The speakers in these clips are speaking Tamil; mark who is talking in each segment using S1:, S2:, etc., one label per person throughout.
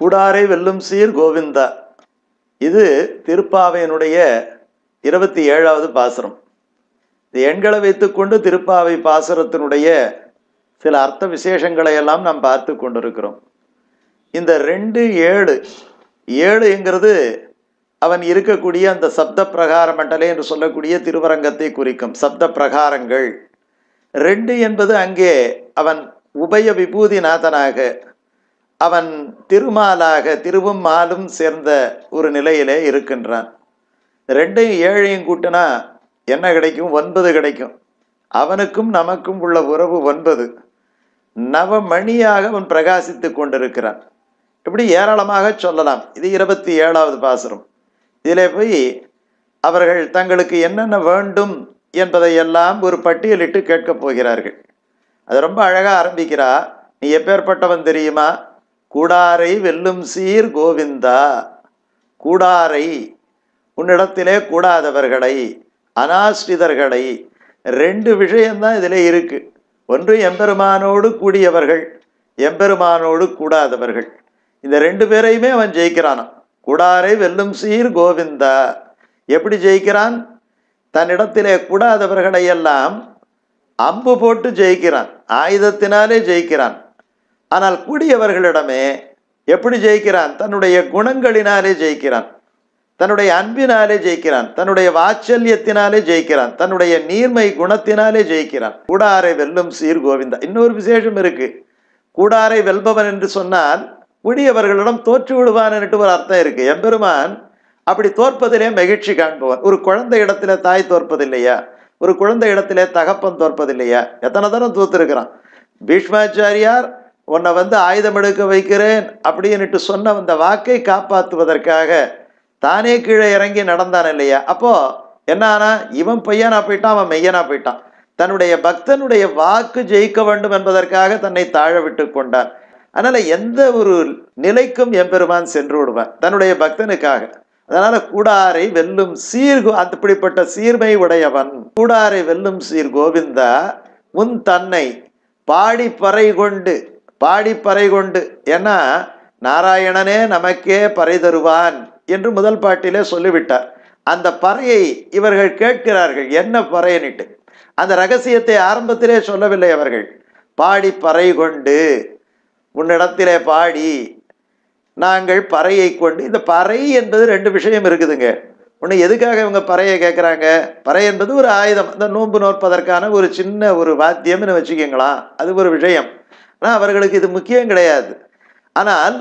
S1: கூடாரை வெல்லும் சீர் கோவிந்தா. இது திருப்பாவையினுடைய இருபத்தி ஏழாவது பாசுரம். இந்த எண்களை வைத்துக்கொண்டு திருப்பாவை பாசுரத்தினுடைய சில அர்த்த விசேஷங்களை எல்லாம் நாம் பார்த்து கொண்டிருக்கிறோம். இந்த ரெண்டு ஏழு ஏழுங்கிறது அவன் இருக்கக்கூடிய அந்த சப்த பிரகார மண்டலே என்று சொல்லக்கூடிய திருவரங்கத்தை குறிக்கும் சப்த பிரகாரங்கள். ரெண்டு என்பது அங்கே அவன் உபய விபூதிநாதனாக அவன் திருமாலாக திருவும் மாலும் சேர்ந்த ஒரு நிலையிலே இருக்கின்றான். ரெண்டையும் ஏழையும் கூட்டினா என்ன கிடைக்கும்? ஒன்பது கிடைக்கும். அவனுக்கும் நமக்கும் உள்ள உறவு ஒன்பது. நவமணியாக அவன் பிரகாசித்து கொண்டிருக்கிறான். இப்படி ஏராளமாக சொல்லலாம். இது இருபத்தி ஏழாவது பாசுரம். இதிலே போய் அவர்கள் தங்களுக்கு என்னென்ன வேண்டும் என்பதையெல்லாம் ஒரு பட்டியலிட்டு கேட்கப் போகிறார்கள். அது ரொம்ப அழகாக ஆரம்பிக்கிறா. நீ எப்பேற்பட்டவன் தெரியுமா? கூடாரை வெல்லும் சீர் கோவிந்தா. கூடாரை உன்னிடத்திலே கூடாதவர்களை அனாஸ்ரிதர்களை ரெண்டு விஷயம்தான் இதில் இருக்கு. ஒன்று எம்பெருமானோடு கூடியவர்கள் எம்பெருமானோடு கூடாதவர்கள். இந்த ரெண்டு பேரையுமே அவன் ஜெயிக்கிறானான் கூடாரை வெல்லும் சீர் கோவிந்தா. எப்படி ஜெயிக்கிறான்? தன்னிடத்திலே கூடாதவர்களை எல்லாம் அம்பு போட்டு ஜெயிக்கிறான். ஆயுதத்தினாலே ஜெயிக்கிறான். ஆனால் கூடியவர்களிடமே எப்படி ஜெயிக்கிறான்? தன்னுடைய குணங்களினாலே ஜெயிக்கிறான். தன்னுடைய அன்பினாலே ஜெயிக்கிறான். தன்னுடைய வாச்சல்யத்தினாலே ஜெயிக்கிறான். தன்னுடைய நீர்மை குணத்தினாலே ஜெயிக்கிறான். கூடாரை வெல்லும் சீர் கோவிந்தா. இன்னொரு விசேஷம் இருக்கு. கூடாரை வெல்பவன் என்று சொன்னால் கூடியவர்களிடம் தோற்று விடுவான் என்று ஒரு அர்த்தம் இருக்கு. எம்பெருமான் அப்படி தோற்பதிலே மகிழ்ச்சி காண்பவன். ஒரு குழந்தை இடத்துல தாய் தோற்பதில்லையா? ஒரு குழந்தை இடத்திலே தகப்பன் தோற்பதில்லையா? எத்தனை தரம் தோத்துருக்கிறான்? பீஷ்மாச்சாரியார் உன்னை வந்து ஆயுதம் எடுக்க வைக்கிறேன் அப்படின்னுட்டு சொன்ன அந்த வாக்கை காப்பாற்றுவதற்காக தானே கீழே இறங்கி நடந்தான் இல்லையா? அப்போ என்ன இவன் பையனா போயிட்டான் அவன் மெய்யனா போயிட்டான். தன்னுடைய பக்தனுடைய வாக்கு ஜெயிக்க வேண்டும் என்பதற்காக தன்னை தாழ விட்டு கொண்டான். அதனால எந்த ஒரு நிலைக்கும் எம்பெருமான் சென்று விடுவான் தன்னுடைய பக்தனுக்காக. அதனால கூடாரை வெல்லும் சீர் அப்படிப்பட்ட சீர்மை உடையவன். கூடாரை வெல்லும் சீர் கோவிந்தா உன் தன்னை பாடி பறை கொண்டு பாடி பறை கொண்டு. ஏன்னா நாராயணனே நமக்கே பறை தருவான் என்று முதல் பாட்டிலே சொல்லிவிட்டார். அந்த பறையை இவர்கள் கேட்கிறார்கள் என்ன பறையனிட்டு அந்த ரகசியத்தை ஆரம்பத்திலே சொல்லவில்லை அவர்கள். பாடி பறை கொண்டு உன்னிடத்திலே பாடி நாங்கள் பறையை கொண்டு இந்த பறை என்பது ரெண்டு விஷயம் இருக்குதுங்க. ஒன்று எதுக்காக இவங்க பறையை கேட்குறாங்க? பறை என்பது ஒரு ஆயுதம். இந்த நோன்பு நோற்பதற்கான ஒரு சின்ன ஒரு வாத்தியம்னு வச்சுக்கிங்களா அது ஒரு விஷயம். ஆனால் அவர்களுக்கு இது முக்கியம் கிடையாது. ஆனால்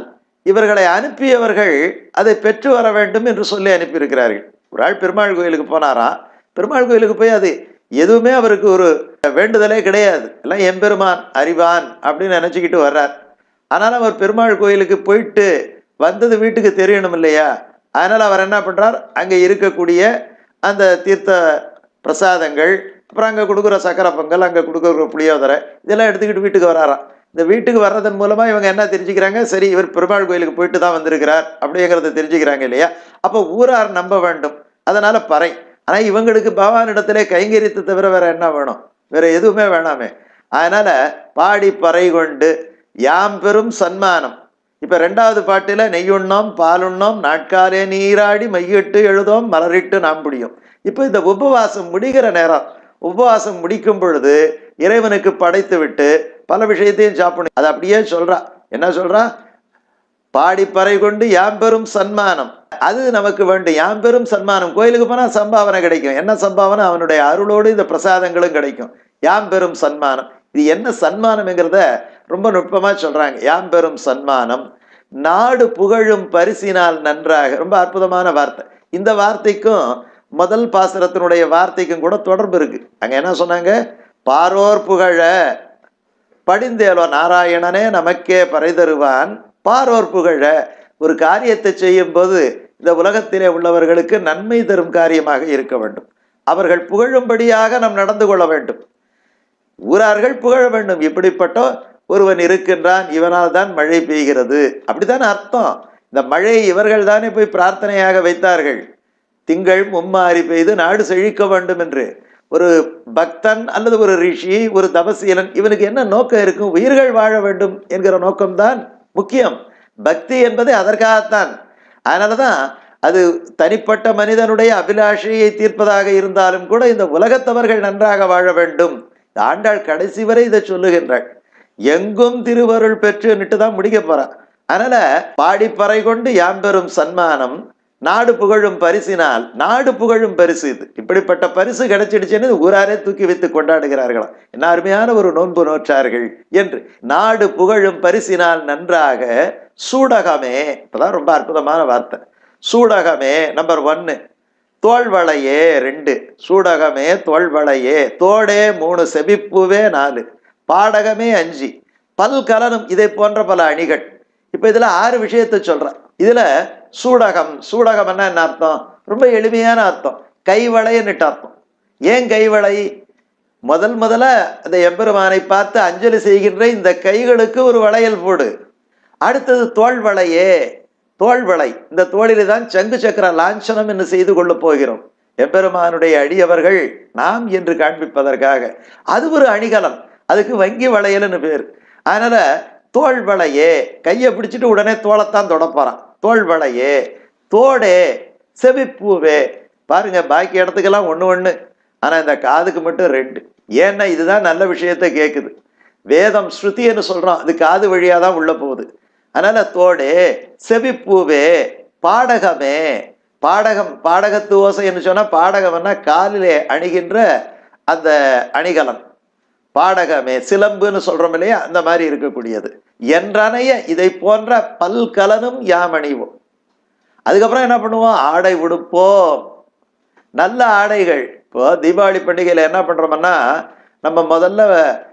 S1: இவர்களை அனுப்பியவர்கள் அதை பெற்று வர வேண்டும் என்று சொல்லி அனுப்பியிருக்கிறார்கள். ஒரு ஆள் பெருமாள் கோயிலுக்கு போனாராம் பெருமாள் கோயிலுக்கு போய் அது எதுவுமே அவருக்கு ஒரு வேண்டுதலே கிடையாது. எல்லாம் எம்பெருமான் அறிவான் அப்படின்னு நினச்சிக்கிட்டு வர்றார். ஆனால் அவர் பெருமாள் கோயிலுக்கு போயிட்டு வந்தது வீட்டுக்கு தெரியணும் இல்லையா? அதனால் அவர் என்ன பண்ணுறார் அங்கே இருக்கக்கூடிய அந்த தீர்த்த பிரசாதங்கள் அப்புறம் அங்கே கொடுக்குற சக்கரை பொங்கல் அங்கே கொடுக்குற புளியோதரை இதெல்லாம் எடுத்துக்கிட்டு வீட்டுக்கு வராராம். இந்த வீட்டுக்கு வர்றதன் மூலமாக இவங்க என்ன தெரிஞ்சுக்கிறாங்க? சரி இவர் பெருமாள் கோயிலுக்கு போயிட்டு தான் வந்திருக்கிறார் அப்படிங்கிறத தெரிஞ்சுக்கிறாங்க இல்லையா? அப்போ ஊரார் நம்ப வேண்டும். அதனால் பறை. ஆனால் இவங்களுக்கு பகவானிடத்திலே கைங்கரித்து தவிர வேற என்ன வேணும்? வேற எதுவுமே வேணாமே. அதனால பாடி பறை கொண்டு யாம் பெரும் சன்மானம். இப்ப ரெண்டாவது பாட்டுல நெய்யுண்ணோம் பாலுண்ணோம் நாட்காலே நீராடி மையிட்டு எழுதோம் மலரிட்டு நாம் முடியும் இப்போ இந்த உபவாசம் முடிகிற நேரம் உபவாசம் முடிக்கும் பொழுது இறைவனுக்கு படைத்து விட்டு பல விஷயத்தையும் சாப்பிடணும் அது அப்படியே சொல்றா. என்ன சொல்றா? பாடி பறை கொண்டு யாம்பெரும் சன்மானம். அது நமக்கு வேண்டும் யாம்பெரும் சன்மானம். கோயிலுக்கு போனா சம்பாவனை கிடைக்கும். என்ன சம்பாவனை? அவனுடைய அருளோடு இந்த பிரசாதங்களும் கிடைக்கும். யாம் பெரும் சன்மானம். இது என்ன சன்மானம்ங்கிறத ரொம்ப நுட்பமா சொல்றாங்க. யாம்பெரும் சன்மானம். நாடு புகழும் பரிசினால் நன்றாக. ரொம்ப அற்புதமான வார்த்தை. இந்த வார்த்தைக்கும் முதல் பாசுரத்தினுடைய வார்த்தைக்கும் கூட தொடர்பு இருக்கு. அங்க என்ன சொன்னாங்க? பாரோர் புகழ படிந்தேலோ நாராயணனே நமக்கே பறை தருவான் பாரோர் புகழ ஒரு காரியத்தை செய்யும்போது இந்த உலகத்திலே உள்ளவர்களுக்கு நன்மை தரும் காரியமாக இருக்க வேண்டும். அவர்கள் புகழும்படியாக நாம் நடந்து கொள்ள வேண்டும். ஊரார்கள் புகழ வேண்டும். இப்படிப்பட்ட ஒருவன் இருக்கின்றான் இவனால் தான் மழை பெய்கிறது. அப்படித்தான் அர்த்தம்? இந்த மழையை இவர்கள் தானே போய் பிரார்த்தனையாக வைத்தார்கள். திங்கள் மும்மாறி பெய்து நாடு செழிக்க வேண்டும் என்று. ஒரு பக்தன் அல்லது ஒரு ரிஷி ஒரு தபசீலன் இவனுக்கு என்ன நோக்கம் இருக்கும்? உயிர்கள் வாழ வேண்டும் என்கிற நோக்கம்தான் முக்கியம். பக்தி என்பது அதற்காகத்தான். அதனால தான் அது தனிப்பட்ட மனிதனுடைய அபிலாஷையை தீர்ப்பதாக இருந்தாலும் கூட இந்த உலகத்தவர்கள் நன்றாக வாழ வேண்டும். ஆண்டாள் கடைசி வரை இதை சொல்லுகின்றாள். எங்கும் திருவருள் பெற்றுன்னுட்டு தான் முடிக்க போறான் அதனால பாடிப்பறை கொண்டு யாம்பெரும் சன்மானம் நாடு புகழும் பரிசினால் நாடு புகழும் பரிசு இது. இப்படிப்பட்ட பரிசு கிடைச்சிடுச்சுன்னு ஊராரே தூக்கி வைத்து கொண்டாடுகிறார்களாம் என்ன அருமையான ஒரு நோன்பு நோற்றார்கள் என்று. நாடு புகழும் பரிசினால் நன்றாக சூடகமே இப்பதான் ரொம்ப அற்புதமான வார்த்தை. சூடகமே நம்பர் ஒன்னு தோல்வளையே ரெண்டு. சூடகமே தோல்வளையே. தோடே மூணு செபிப்புவே நாலு. பாடகமே அஞ்சு. பல்கலனும் இதை போன்ற பல அணிகள். இப்ப இதுல ஆறு விஷயத்தை சொல்றேன் இதுல சூடகம் சூடகம்னா என்ன அர்த்தம்? ரொம்ப எளிமையான அர்த்தம். கைவளைன்னுட்டு அர்த்தம். ஏன் கைவளை? முதல் முதல்ல அந்த எம்பெருமானை பார்த்து அஞ்சலி செய்கின்ற இந்த கைகளுக்கு ஒரு வளையல் போடு. அடுத்தது தோல் வளையே. தோல் வளை. இந்த தோளிலே தான் சங்கு சக்கர லாஞ்சனம் என்று செய்து கொள்ளப் போகிறோம். எம்பெருமானுடைய அடியவர்கள் நாம் என்று காண்பிப்பதற்காக. அது ஒரு அணிகலம் அதுக்கு வங்கி வளையல்னு பேர். அதனால தோல் வளையே. கையை பிடிச்சிட்டு உடனே தோலைத்தான் தொடப்போறான் தோல்வளையே தோல் தோடே செவிப்பூவே. பாருங்க பாக்கி இடத்துக்கெல்லாம் ஒன்று ஒன்று ஆனால் இந்த காதுக்கு மட்டும் ரெண்டு. ஏன்னா இதுதான் நல்ல விஷயத்தை கேட்குது வேதம் ஸ்ருதின்னு சொல்கிறோம் அது காது வழியாக தான் உள்ளே போகுது. அதனால் தோடே செவிப்பூவே பாடகமே. பாடகம் பாடகத்து ஓசைன்னு சொன்னால் பாடகம்னா காலிலே அணிகின்ற அந்த அணிகலன். பாடகமே சிலம்புன்னு சொல்றோம் இல்லையா? அந்த மாதிரி இருக்கக்கூடியது. என்றனைய இதை போன்ற பல்கலனும் யாம் அணிவோம். அதுக்கப்புறம் என்ன பண்ணுவோம்? ஆடை உடுப்போம். நல்ல ஆடைகள். இப்போ தீபாவளி பண்டிகையில் என்ன பண்றோம்னா நம்ம முதல்ல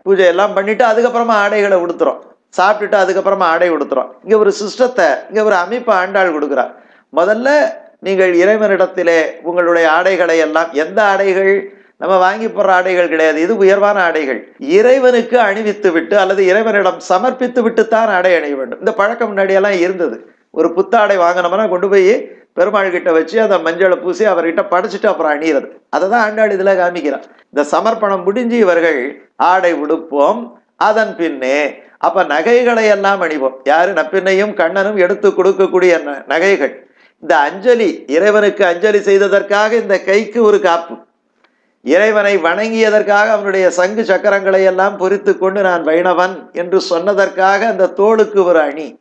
S1: பூஜை எல்லாம் பண்ணிட்டு அதுக்கப்புறமா ஆடைகளை உடுத்துறோம். சாப்பிட்டுட்டு அதுக்கப்புறமா ஆடை உடுத்துறோம். இங்க ஒரு சிஸ்டத்தை இங்க ஒரு அமைப்பு ஆண்டாள் கொடுக்குறா முதல்ல நீங்கள் இறைவனிடத்திலே உங்களுடைய ஆடைகளை எல்லாம் எந்த ஆடைகள்? நம்ம வாங்கி போடுற ஆடைகள் கிடையாது. இது உயர்வான ஆடைகள். இறைவனுக்கு அணிவித்து விட்டு அல்லது இறைவனிடம் சமர்ப்பித்து விட்டு தான் ஆடை அணிய வேண்டும். இந்த பழக்கம் முன்னாடியெல்லாம் இருந்தது. ஒரு புத்தாடை வாங்கினோம்னா கொண்டு போய் பெருமாள் கிட்ட வச்சு அந்த மஞ்சளை பூசி அவர்கிட்ட படைச்சிட்டு அப்புறம் அணியிறது. அதை தான் ஆண்டாடி இதில் காமிக்கிறான் இந்த சமர்ப்பணம் முடிஞ்சு இவர்கள் ஆடை உடுப்போம். அதன் பின்னே அப்ப நகைகளை எல்லாம் அணிவோம். யாரு? நப்பின்னையும் கண்ணனும் எடுத்து கொடுக்கக்கூடிய ந- நகைகள். இந்த அஞ்சலி இறைவனுக்கு அஞ்சலி செய்ததற்காக இந்த கைக்கு ஒரு காப்பு. இறைவனை வணங்கியதற்காக அவனுடைய சங்கு சக்கரங்களை எல்லாம் பொறித்து கொண்டு நான் வைணவன் என்று சொன்னதற்காக அந்த தோளுக்கு ஒரு அணி.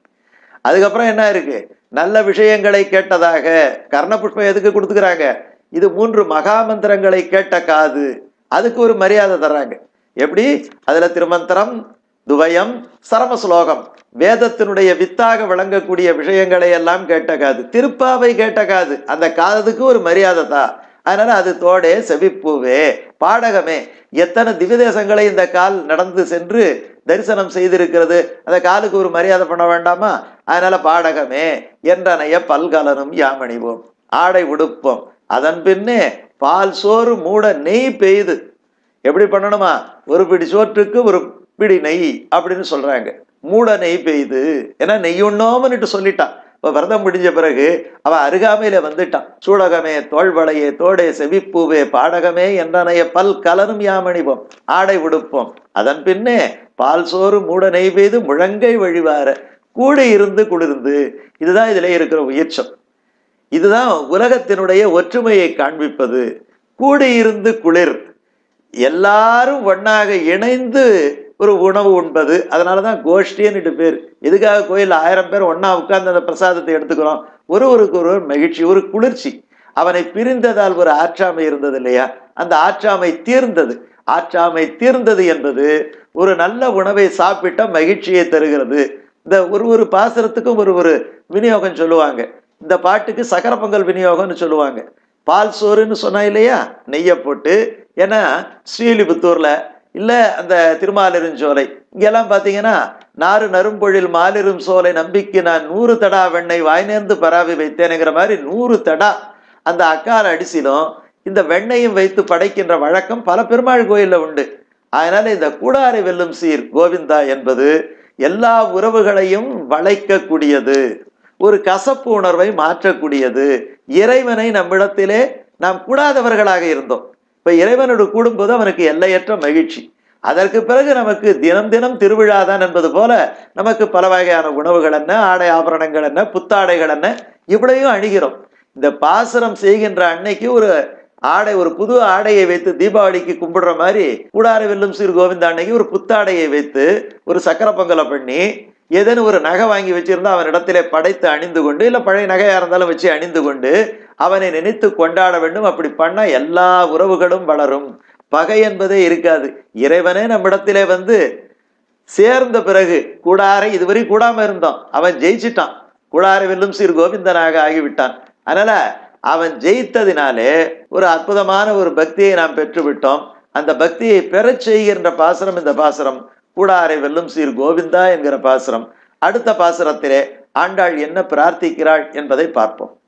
S1: அதுக்கப்புறம் என்ன இருக்கு? நல்ல விஷயங்களை கேட்டதாக. கர்ண புஷ்பம் எதுக்கு கொடுத்துக்கிறாங்க? இது மூன்று மகாமந்திரங்களை கேட்ட காது. அதுக்கு ஒரு மரியாதை தர்றாங்க. எப்படி? அதுல திருமந்திரம் துவயம் சரம ஸ்லோகம் வேதத்தினுடைய வித்தாக விளங்கக்கூடிய விஷயங்களை எல்லாம் கேட்ட காது. திருப்பாவை கேட்ட காது. அந்த காதுக்கு ஒரு மரியாதை தான் அதனால அது தோடே செவிப்பூவே. பாடகமே எத்தனை திவ்யதேசங்களை இந்த கால் நடந்து சென்று தரிசனம் செய்திருக்கிறது? அந்த காலுக்கு ஒரு மரியாதை பண்ண வேண்டாமா? அதனால பாடகமே என்றனைய பல்கலனும் யாமணிவோம். ஆடை உடுப்போம். அதன் பின்னே பால் சோறு மூட நெய் பெய்து எப்படி பண்ணணுமா? ஒரு பிடி சோற்றுக்கு ஒரு பிடி நெய் அப்படின்னு சொல்றாங்க. மூட நெய் பெய்து ஏன்னா நெய் உண்ணோம்னுட்டு சொல்லிட்டான் இப்போ விரதம் முடிஞ்ச பிறகு அவன் அருகாமையில வந்துட்டான். சூடகமே தோல்வளையே தோடே செவிப்பூவே பாடகமே என்றனைய பல் கலனும் யாமணிவோம். ஆடை உடுப்போம். அதன் பின்னே பால் சோறு மூட நெய் பெய்து முழங்கை வழிவார கூடி இருந்து குளிர்ந்து இதுதான் இதில் இருக்கிற உயிர்ச்சம். இதுதான் உலகத்தினுடைய ஒற்றுமையை காண்பிப்பது. கூடி இருந்து குளிர். எல்லாரும் ஒன்னாக இணைந்து ஒரு உணவு உண்பது. அதனாலதான் கோஷ்டின்னு பேர். எதுக்காக கோயில் ஆயிரம் பேர் ஒன்றா உட்கார்ந்து அந்த பிரசாதத்தை எடுத்துக்கிறோம்? ஒருவருக்கு ஒருவர் மகிழ்ச்சி ஒரு குளிர்ச்சி. அவனை பிரிந்ததால் ஒரு ஆற்றாமை இருந்தது இல்லையா? அந்த ஆற்றாமை தீர்ந்தது. ஆற்றாமை தீர்ந்தது என்பது ஒரு நல்ல உணவை சாப்பிட்ட மகிழ்ச்சியை தருகிறது. இந்த ஒரு ஒரு பாசனத்துக்கும் ஒரு ஒரு விநியோகம் சொல்லுவாங்க. இந்த பாட்டுக்கு சக்கர பொங்கல் விநியோகம்னு சொல்லுவாங்க. பால் சோறுன்னு சொன்னா இல்லையா? நெய்யை போட்டு. ஏன்னா ஸ்ரீலிபுத்தூர்ல இல்லை அந்த திருமாலிருஞ்சோலை இங்கெல்லாம் பார்த்தீங்கன்னா நாறு நரும்பொழில் மாலிரும் சோலை நம்பிக்கை நான் நூறு தடா வெண்ணெய் வாய் நேர்ந்து பராவி வைத்தேனுங்கிற மாதிரி நூறு தடா அந்த அக்கால அடிசிலும் இந்த வெண்ணையும் வைத்து படைக்கின்ற வழக்கம் பல பெருமாள் கோயிலில் உண்டு. அதனால இந்த கூடாரை வெல்லும் சீர் கோவிந்தா என்பது எல்லா உறவுகளையும் வளைக்கக்கூடியது. ஒரு கசப்பு உணர்வை மாற்றக்கூடியது. இறைவனை நம்மிடத்திலே நாம் கூடாதவர்களாக இருந்தோம். இப்போ இறைவனோடு கூடும்போது அவனுக்கு எல்லையற்ற மகிழ்ச்சி. அதற்கு பிறகு நமக்கு தினம் தினம் திருவிழா தான் என்பது போல நமக்கு பல வகையான உணவுகள் என்ன ஆடை ஆபரணங்கள் என்ன புத்தாடைகள் என்ன இவ்வளையும் அணிகிறோம். இந்த பாசனம் செய்கின்ற அன்னைக்கு ஒரு ஆடை ஒரு புது ஆடையை வைத்து தீபாவளிக்கு கும்பிடுற மாதிரி கூடார வெல்லும் சிறு கோவிந்த அன்னைக்கு ஒரு புத்தாடையை வைத்து ஒரு சக்கர பொங்கலை பண்ணி ஏதேனும் ஒரு நகை வாங்கி வச்சிருந்தா அவன் இடத்திலே படைத்து அணிந்து கொண்டு இல்லை பழைய நகையாக இருந்தாலும் வச்சு அணிந்து கொண்டு அவனை நினைத்து கொண்டாட வேண்டும். அப்படி பண்ண எல்லா உறவுகளும் வளரும். பகை என்பதே இருக்காது. இறைவனே நம்மிடத்திலே வந்து சேர்ந்த பிறகு கூடாரை இதுவரை கூடாம இருந்தோம் அவன் ஜெயிச்சிட்டான். கூடாரை வெல்லும் சீர் கோவிந்தனாக ஆகிவிட்டான். அதனால அவன் ஜெயித்ததினாலே ஒரு அற்புதமான ஒரு பக்தியை நாம் பெற்றுவிட்டோம். அந்த பக்தியை பெறச் செய்கின்ற பாசனம் இந்த பாசனம் கூடாரை வெல்லும் சீர் கோவிந்தா என்கிற பாசுரம். அடுத்த பாசுரத்திலே ஆண்டாள் என்ன பிரார்த்திக்கிறாள் என்பதை பார்ப்போம்.